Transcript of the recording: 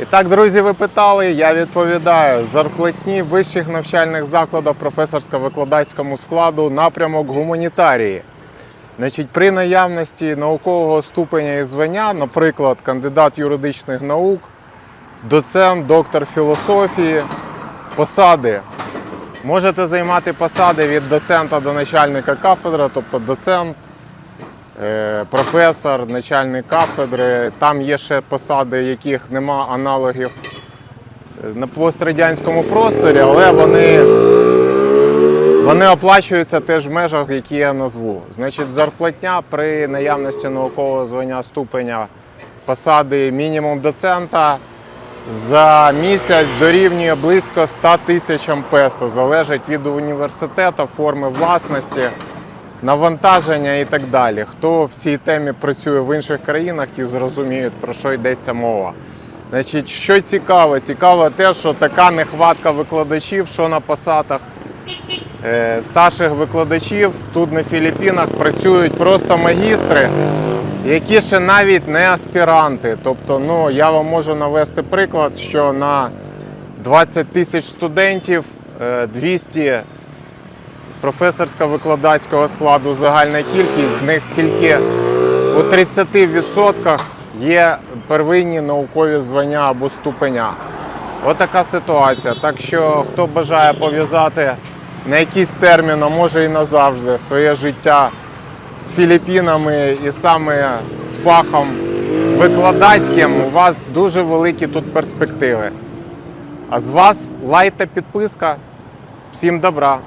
І так, друзі, ви питали, я відповідаю. Зарплатні вищих навчальних закладів професорсько-викладацькому складу напрямок гуманітарії. Значить, при наявності наукового ступеня і звання, наприклад, кандидат юридичних наук, доцент, доктор філософії, посади. Можете займати посади від доцента до начальника кафедри, тобто доцент, професор, начальник кафедри. Там є ще посади, яких нема аналогів е, на пострадянському просторі, але вони, вони оплачуються теж в межах, які я назву. Значить, зарплатня при наявності наукового звання ступеня посади мінімум доцента за місяць дорівнює близько 100 тисячам песо. Залежить від університету, форми власності, навантаження і так далі. Хто в цій темі працює в інших країнах, ті зрозуміють, про що йдеться мова. Значить, що цікаво? Цікаво те, що така нехватка викладачів, що на посадах е, старших викладачів тут на Філіппінах працюють просто магістри, які ще навіть не аспіранти. Тобто, ну я вам можу навести приклад, що на 20 тисяч студентів е, 200 професорсько-викладацького складу загальна кількість, з них тільки у 30% є первинні наукові звання або ступеня. Отака ситуація. Так що хто бажає пов'язати на якийсь термін, а може і назавжди своє життя з Філіппінами і саме з фахом викладацьким, у вас дуже великі тут перспективи. А з вас лайк та підписка. Всім добра!